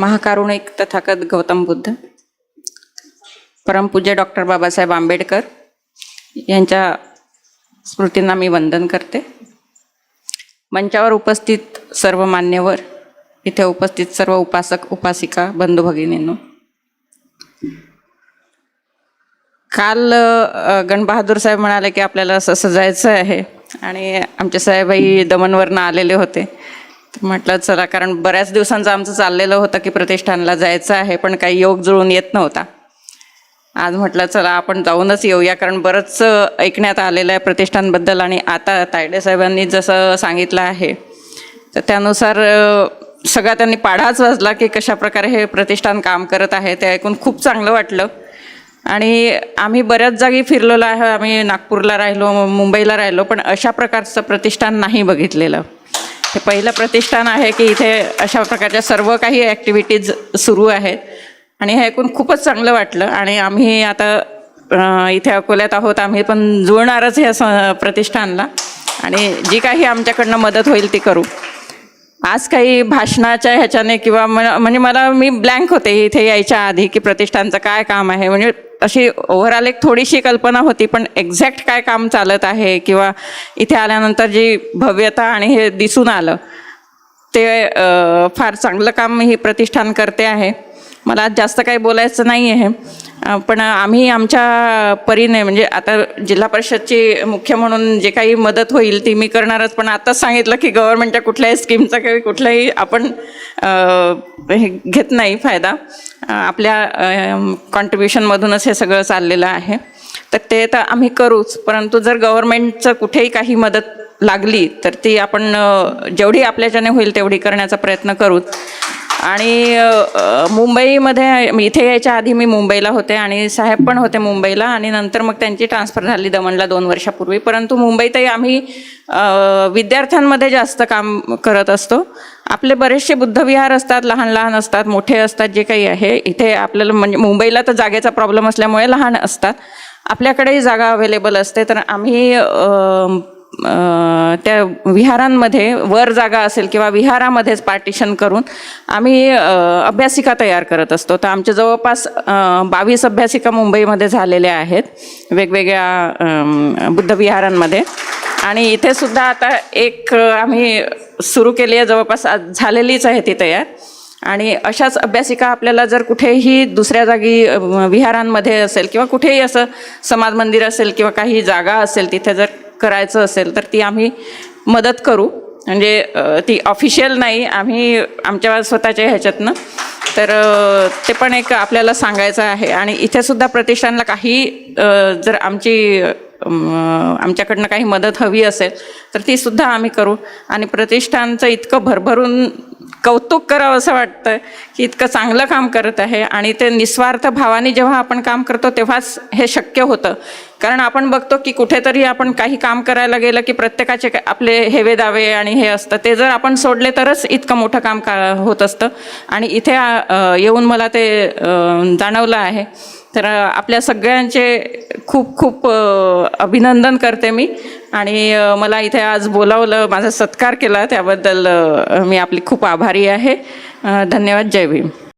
महाकारुणिक तथागत गौतम बुद्ध परमपूज्य डॉक्टर बाबासाहेब आंबेडकर यांच्या स्मृतींना मी वंदन करते. मंचावर उपस्थित सर्व मान्यवर इथे उपस्थित सर्व उपासक उपासिका बंधू भगिनींनो काल गणबहादूर साहेब म्हणाले की आपल्याला असं सजायचं आहे आणि आमचे साहेबही दमनवरनं आलेले होते. म्हटलं चला कारण बऱ्याच दिवसांचं आमचं चाललेलं होतं की प्रतिष्ठानला जायचं आहे पण काही योग जुळून येत नव्हता. आज म्हटलं चला आपण जाऊनच येऊया कारण बरंच ऐकण्यात आलेलं आहे प्रतिष्ठानबद्दल आणि आता तायडे साहेबांनी जसं सांगितलं आहे तर त्यानुसार सगळा त्यांनी पाढाच वाजला की कशा प्रकारे हे प्रतिष्ठान काम करत आहे ते ऐकून खूप चांगलं वाटलं. आणि आम्ही बऱ्याच जागी फिरलेलो आहे आम्ही नागपूरला राहिलो मुंबईला राहिलो पण अशा प्रकारचं प्रतिष्ठान नाही बघितलेलं. हे पहिलं प्रतिष्ठान आहे की इथे अशा प्रकारच्या सर्व काही ॲक्टिव्हिटीज सुरू आहेत. आणि हे ऐकून खूपच चांगलं वाटलं. आणि आम्ही आता इथे अकोल्यात आहोत. आम्ही पण जुळणारच या स प्रतिष्ठानला. आणि जी काही आमच्याकडनं मदत होईल ती करू. आज काही भाषणाच्या ह्याच्याने किंवा म्हणजे मला मी ब्लँक होते इथे यायच्या आधी की प्रतिष्ठानचं काय काम आहे. म्हणजे अशी ओव्हरऑल एक थोडीशी कल्पना होती पण एक्झॅक्ट काय काम चालत आहे किंवा इथे आल्यानंतर जी भव्यता आणि हे दिसून आलं ते फार चांगलं काम ही प्रतिष्ठान करते आहे. मला आज जास्त काही बोलायचं नाही आहे पण आम्ही आमच्या परीने म्हणजे आता जिल्हा परिषदची मुख्य म्हणून जे काही मदत होईल ती मी करणारच पण आताच सांगितलं की गव्हर्नमेंटच्या कुठल्याही स्कीमचा काही कुठलाही आपण हे घेत नाही फायदा. आपल्या कॉन्ट्रीब्युशनमधूनच हे सगळं चाललेलं आहे. तर ते तर आम्ही करूच परंतु जर गव्हर्नमेंटचं कुठेही काही मदत लागली तर ती आपण जेवढी आपल्याच्याने होईल तेवढी करण्याचा प्रयत्न करूच. आणि मुंबईमध्ये इथे यायच्या आधी मी मुंबईला होते आणि साहेब पण होते मुंबईला आणि नंतर मग त्यांची ट्रान्सफर झाली दमणला दोन वर्षापूर्वी. परंतु मुंबईतही आम्ही विद्यार्थ्यांमध्ये जास्त काम करत असतो. आपले बरेचसे बुद्धविहार असतात लहान लहान असतात मोठे असतात जे काही आहे. इथे आपल्याला म्हणजे मुंबईला तर जागेचा प्रॉब्लेम असल्यामुळे लहान असतात. आपल्याकडेही जागा अवेलेबल असते. तर आम्ही त्या विहारांमध्ये वर जागा असेल किंवा विहारामध्येच पार्टिशन करून आम्ही अभ्यासिका तयार करत असतो. तर आमच्या जवळपास बावीस अभ्यासिका मुंबईमध्ये झालेल्या आहेत. वेगवेगळ्या बुद्धविहारांमध्ये आणि इथे सुद्धा आता एक आम्ही सुरू केली आहे. जवळपास आज झालेलीच आहे ती तयार. आणि अशाच अभ्यासिका आपल्याला जर कुठेही दुसऱ्या जागी विहारांमध्ये असेल किंवा कुठेही असं समाज मंदिर असेल किंवा काही जागा असेल तिथे जर करायचं असेल तर ती आम्ही मदत करू. म्हणजे ती ऑफिशियल नाही आम्ही आमच्या स्वतःच्या ह्याच्यातनं. तर ते पण एक आपल्याला सांगायचं आहे. आणि इथेसुद्धा प्रतिष्ठानला काही जर आमची आमच्याकडनं काही मदत हवी असेल तर ती सुद्धा आम्ही करू. आणि प्रतिष्ठानचं इतकं भरभरून कौतुक करावं असं वाटतं की इतकं चांगलं काम करत आहे. आणि ते निस्वार्थ भावाने जेव्हा आपण काम करतो तेव्हाच हे शक्य होतं. कारण आपण बघतो की कुठेतरी आपण काही काम करायला गेलं की प्रत्येकाचे आपले हेवे दावे आणि हे असतं. ते जर आपण सोडले तरच इतकं मोठं काम का होत असतं. आणि इथे येऊन मला ते जाणवलं आहे. तर आपल्या सगळ्यांचे खूप खूप अभिनंदन करते मी. आणि मला इथे आज बोलावलं माझा सत्कार केला त्याबद्दल मी आपली खूप आभारी आहे. धन्यवाद जय भीम.